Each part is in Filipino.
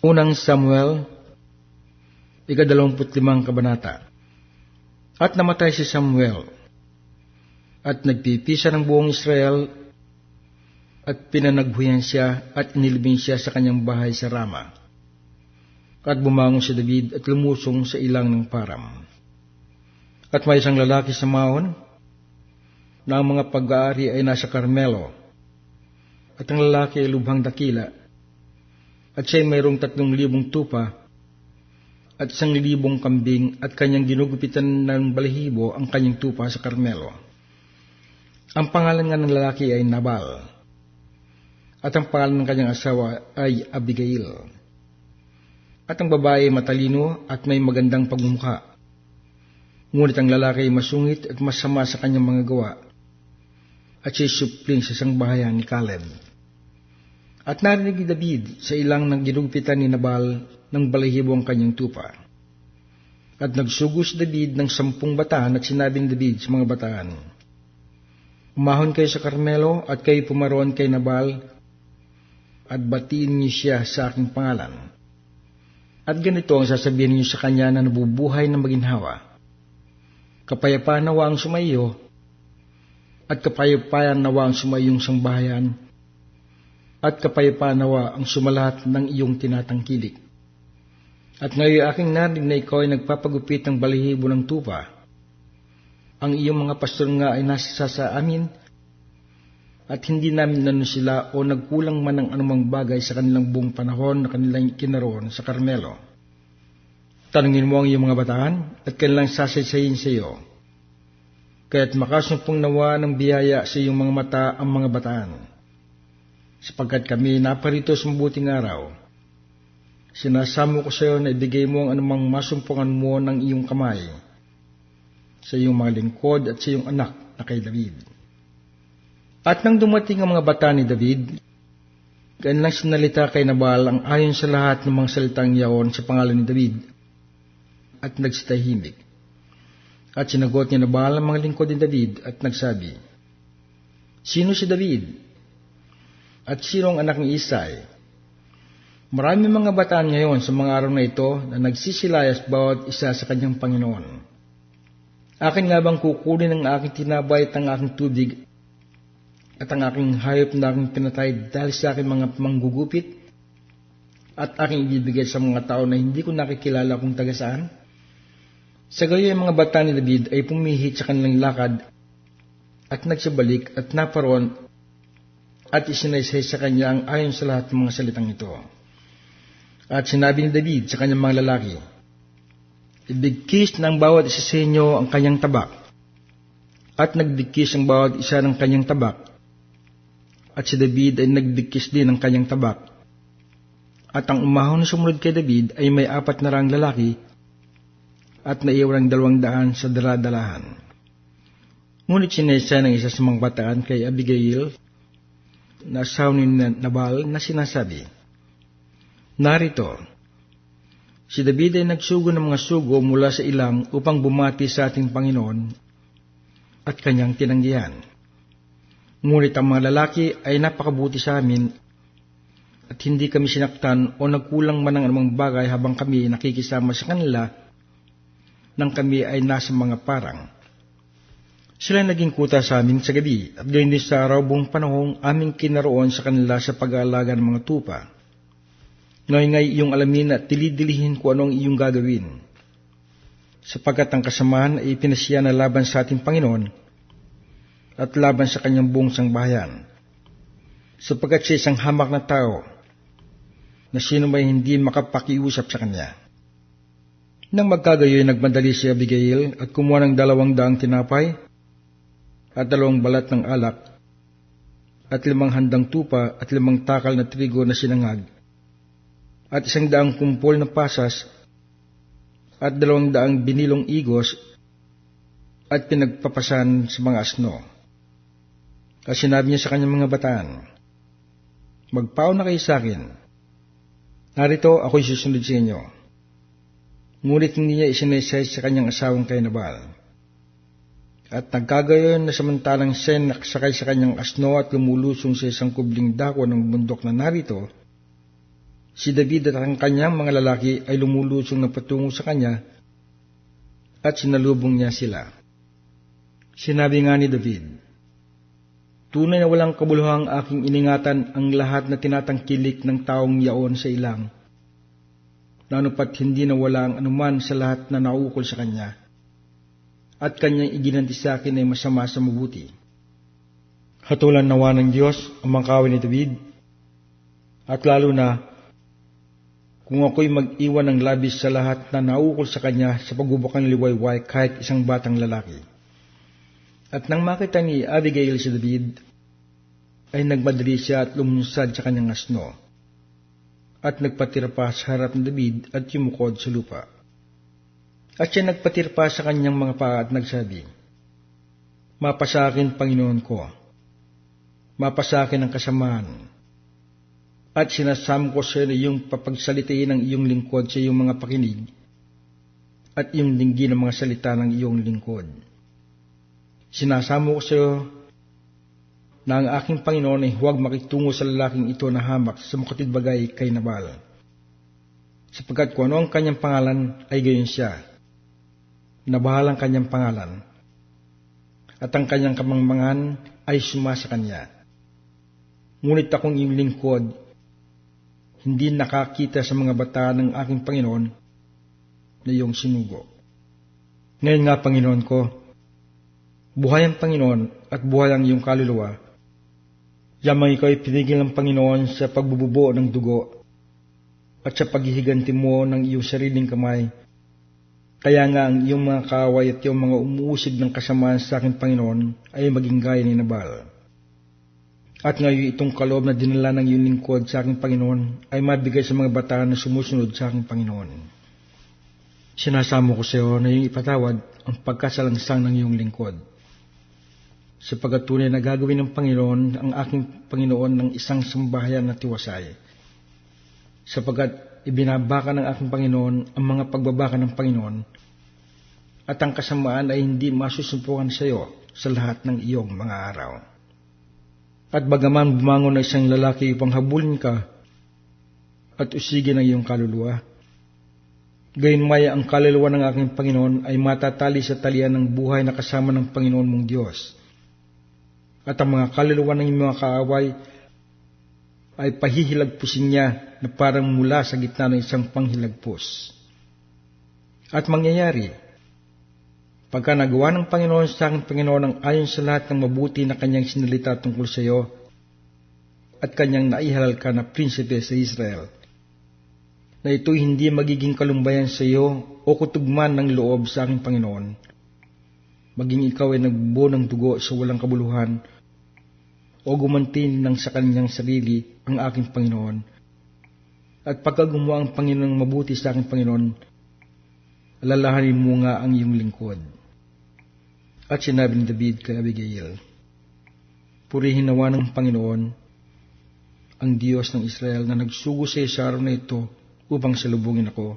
Unang Samuel, ikadalawamput limang kabanata. At namatay si Samuel, at nagpipisa ng buong Israel, at pinanagbuyan siya at inilibing siya sa kanyang bahay sa Rama. At bumangon si David at lumusong sa ilang ng param. At may isang lalaki sa maon, na ang mga pag-aari ay nasa Carmelo, at ang lalaki ay lubhang dakila, at siya ay mayroong tatlong libong tupa, at isang libong kambing, at kanyang ginugupitan ng balahibo ang kanyang tupa sa Carmelo. Ang pangalan nga ng lalaki ay Nabal, at ang pangalan ng kanyang asawa ay Abigail. At ang babae ay matalino at may magandang pagmumukha. Ngunit ang lalaki ay masungit at masama sa kanyang mga gawa, at siya'y supling sa isang bahayan ni Caleb. At narinig ni David sa ilang nang ginugpitan ni Nabal ng balahibo ang kanyang tupa. At nagsugos David ng sampung bataan at sinabing David sa mga bataan, Umahon kayo sa Carmelo at kayo pumaroon kay Nabal at batiin niyo siya sa aking pangalan. At ganito ang sasabihin niyo sa kanya na nabubuhay ng maginhawa. Kapayapaan nawa ang sumayo at kapayapaan nawa ang sumayong sambahayan at kapayapaan nawa ang sumalat ng iyong tinatangkilik. At ngayon aking narinig na ikaw ay nagpapagupit ng balahibo ng tupa. Ang iyong mga pastor nga ay nasa sa amin at hindi namin nano sila o nagkulang man ng anumang bagay sa kanilang buong panahon na kanilang kinaroon sa Carmelo. Tanungin mo ang iyong mga bataan at kanilang sasaysayin sa iyo. Kaya't makasumpong nawa ng biyaya sa iyong mga mata ang mga bataan sapagkat kami naparito sa mabuting araw. Sinasamo ko sa iyo na ibigay mo ang anumang masumpungan mo ng iyong kamay sa iyong mga lingkod at sa iyong anak na kay David. At nang dumating ang mga bata ni David, kanilang sinalita kay Nabal ang ayon sa lahat ng mga salitang yaon sa pangalan ni David at nagsitahimik. At sinagot ni Nabal ang mga lingkod ni David at nagsabi, Sino si David? At sino ang anak ni Isay. Marami mga bataan ngayon sa mga araw na ito na nagsisilayas bawat isa sa kanyang Panginoon. Akin nga bang kukunin ang aking tinabay at ang aking tubig at ang aking hayop na aking pinatay dahil sa aking mga manggugupit at aking ibibigay sa mga tao na hindi ko nakikilala kung taga saan? Sa gayon mga bata ni David ay pumihit sa kanilang lakad at nagsabalik at naparoon at isinaysay sa kanya ang ayon sa lahat ng mga salitang ito. At sinabi ni David sa kanyang mga lalaki, Ibigkis ng bawat isa sa inyo ang kanyang tabak, at nagbigkis ang bawat isa ng kanyang tabak, at si David ay nagbigkis din ng kanyang tabak. At ang umahon na sumunod kay David ay may apat na rang lalaki at naiwan ng dalawang daan sa daladalahan. Ngunit sinesa ng isa sa mga bataan kay Abigail na asawa ni Nabal na sinasabi, Narito, si David ay nagsugo ng mga sugo mula sa ilang upang bumati sa ating Panginoon at kanyang tinanggihan. Ngunit ang mga lalaki ay napakabuti sa amin at hindi kami sinaktan o nagkulang man ng anumang bagay habang kami nakikisama sa kanila nang kami ay nasa mga parang. Sila naging kuta sa amin sa gabi at gayon din sa araw buong panahong aming kinaroon sa kanila sa pag-aalaga ng mga tupa. Ngayon ngay iyong alamin at tilidilihin ko anong iyong gagawin. Sapagkat ang kasamahan ay pinasya na laban sa ating Panginoon at laban sa kanyang buong sangbahayan. Sapagkat siya isang hamak na tao na sino may hindi makapakiusap sa kanya. Nang magkagayoy, nagmadali si Abigail at kumuha ng dalawang daang tinapay at dalawang balat ng alak, at limang handang tupa at limang takal na trigo na sinangag, at isang daang kumpol na pasas, at dalawang daang binilong igos, at pinagpapasan sa mga asno. At sinabi niya sa kanyang mga bataan, Magpao na kayo sa akin. Narito ako'y susunod sa inyo. Ngunit hindi niya isinesay sa kanyang asawang kay Nabal at nagkagayon na samantalang siya nakasakay sa kanyang asno at lumulusong sa isang kubling dako ng bundok na narito, Si David at ang kanyang mga lalaki ay lumulusong na patungo sa kanya at sinalubong niya sila. Sinabi nga ni David, Tunay na walang kabuluhang aking iningatan ang lahat na tinatangkilik ng taong yaon sa ilang, na anupat hindi na wala ang anuman sa lahat na naukol sa kanya, at kanyang iginanti sa akin ay masama sa mabuti. Hatulan nawa ng Diyos ang mga kawin ni David, at lalo na kung ako'y mag-iwan ng labis sa lahat na naukol sa kanya sa pagbubukang liwayway kahit isang batang lalaki. At nang makita ni Abigail si David, ay nagmadali siya at lumunsad sa kanyang asno, at nagpatirpa sa harap ni David at yumukod sa lupa. At siya nagpatirpa sa kanyang mga paa at nagsabi, Mapasakin, Panginoon ko, mapasakin ang kasamaan, at sinasam ko sa iyong papagsalitain ng iyong lingkod sa iyong mga pakinig, at iyong linggi ng mga salita ng iyong lingkod Sinasamo ko sa iyo na ang aking Panginoon ay huwag makitungo sa lalaking ito na hamak sa makatidbagay kay Nabal. Sapagkat kung ano ang kanyang pangalan ay gayon siya. Nabahalang kanyang pangalan. At ang kanyang kamangmangan ay suma sa kanya. Ngunit akong iyong lingkod, hindi nakakita sa mga bata ng aking Panginoon na iyong sinugo. Ngayon nga, Panginoon ko, Buhay ang Panginoon at buhay ang iyong kaluluwa. Yamang ikaw ay pinigil ng Panginoon sa pagbububo ng dugo at sa paghihiganti mo ng iyong sariling kamay. Kaya nga ang iyong mga kaaway at iyong mga umuusig ng kasamaan sa aking Panginoon ay maging gaya ni Nabal. At ngayon itong kaloob na dinala ng iyong lingkod sa aking Panginoon ay mabigay sa mga bata na sumusunod sa aking Panginoon. Sinasamo ko sa iyo na iyong ipatawad ang pagkasalangsang ng iyong lingkod sa pagkatunay na gagawin ng Panginoon ang aking Panginoon ng isang sambahayan na tiwasay. Sapagkat ibinabaka ng aking Panginoon ang mga pagbabaka ng Panginoon at ang kasamaan ay hindi masusumpukan sa iyo sa lahat ng iyong mga araw. At bagaman bumangon na isang lalaki upang habulin ka at usigin ang iyong kaluluwa, gayon maya ang kaluluwa ng aking Panginoon ay matatali sa talian ng buhay na kasama ng Panginoon mong Diyos at ang mga kaluluwa ng mga kaaway ay pahihilagpusin niya na parang mula sa gitna ng isang panghilagpos. At mangyayari, pagka nagawa ng Panginoon sa aking Panginoon ang ayon sa lahat ng mabuti na kanyang sinalita tungkol sa iyo, at kanyang naihalal ka na prinsipe sa Israel, na ito'y hindi magiging kalumbayan sa iyo o kutugman ng loob sa aking Panginoon, maging ikaw ay nagbuo ng dugo sa walang kabuluhan, o gumantin ng sa kanyang sarili ang aking Panginoon. At pagka gumawa ang Panginoon mabuti sa aking Panginoon, alalahanin mo nga ang iyong lingkod. At sinabi ni David kay Abigail, Purihin nawa ng Panginoon ang Diyos ng Israel na nagsugo sa sa araw na ito upang salubungin ako.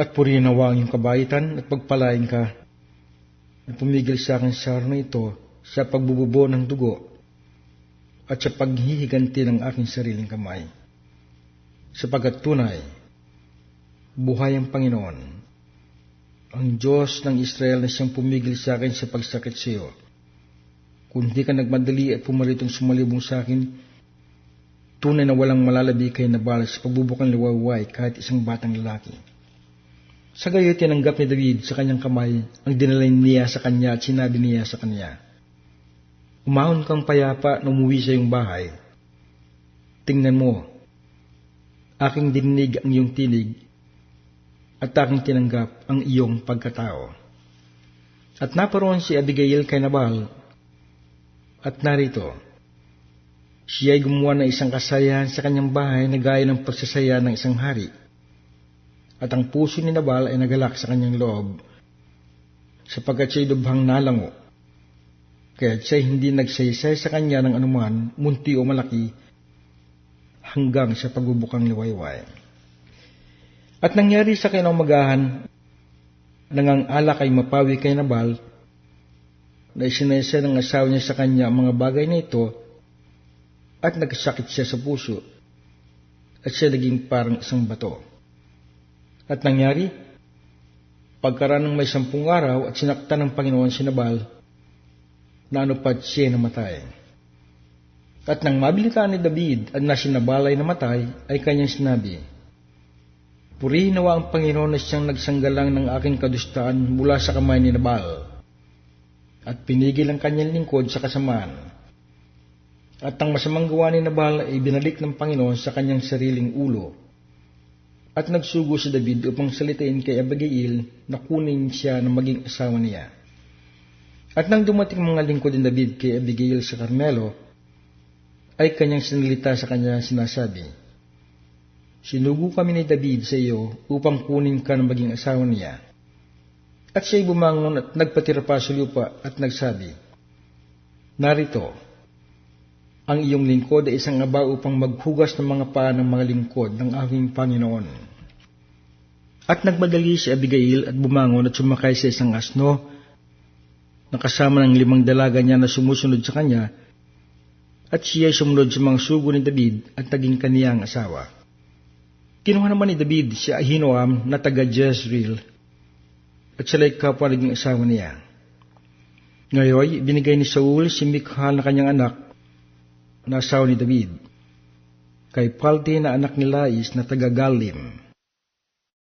At purihin nawa ang iyong kabaitan at pagpalain ka na pumigil sa akin sa araw na ito sa pagbububo ng dugo at sa paghihiganti ng aking sariling kamay. Sapagat tunay, buhay ang Panginoon, ang Diyos ng Israel na siyang pumigil sa akin sa pagsakit sa iyo. Kung di ka nagmadali at pumaritong sumalibong sa akin, tunay na walang malalabi kay Nabal sa pagbubukang liwayway kahit isang batang lalaki. Sa gayo tinanggap ni David sa kanyang kamay ang dinalay niya sa kanya at sinabi niya sa kanya, Umahon kang payapa na umuwi sa iyong bahay. Tingnan mo, aking dinig ang iyong tinig at aking tinanggap ang iyong pagkatao. At naparoon si Abigail kay Nabal at narito, siya ay gumawa ng isang kasayahan sa kanyang bahay na gaya ng pagsasaya ng isang hari. At ang puso ni Nabal ay nagalak sa kanyang loob sapagkat siya'y lubhang nalango kaya siya hindi nagsaysay sa kanya ng anuman, munti o malaki, hanggang sa pagbubukang liwayway. At nangyari sa kinamagahan, nang ang alak ay mapawi kay Nabal, na isinaysa ng asawa niya sa kanya ang mga bagay na ito, at nagkasakit siya sa puso, at siya naging parang isang bato. At nangyari, pagkaraan ng may sampung araw at sinaktan ng Panginoon si Nabal, naanupad siya namatay. At nang mabilitaan ni David at na si Nabal ay namatay, ay kanyang sinabi, Purihin nawa ang Panginoon na siyang nagsanggalang ng aking kadustaan mula sa kamay ni Nabal, at pinigil ang kanyang lingkod sa kasamaan. At ang masamang gawa ni Nabal ay binalik ng Panginoon sa kanyang sariling ulo. At nagsugo si David upang salitain kay Abigail na kunin siya na maging asawa niya. At nang dumating mga lingkod ni David kay Abigail sa Carmelo, ay kanyang sinalita sa kanya sinasabi, Sinugo kami ni David sa iyo upang kunin ka na maging asawa niya. At siya'y bumangon at nagpatira pa sa lupa at nagsabi, Narito, ang iyong lingkod ay isang aba upang maghugas ng mga paa ng mga lingkod ng aking Panginoon. At nagmadali si Abigail at bumangon at sumakay sa isang asno, nakasama ng limang dalaga niya na sumusunod sa kanya, at siya sumunod sa mga sugo ni David at naging kaniyang asawa. Kinuha naman ni David si Ahinoam na taga Jezreel at sila'y kapwa naging asawa niya. Ngayon, binigay ni Saul si Mikhal na kanyang anak na asawa ni David kay Palti na anak ni Lais na taga Galim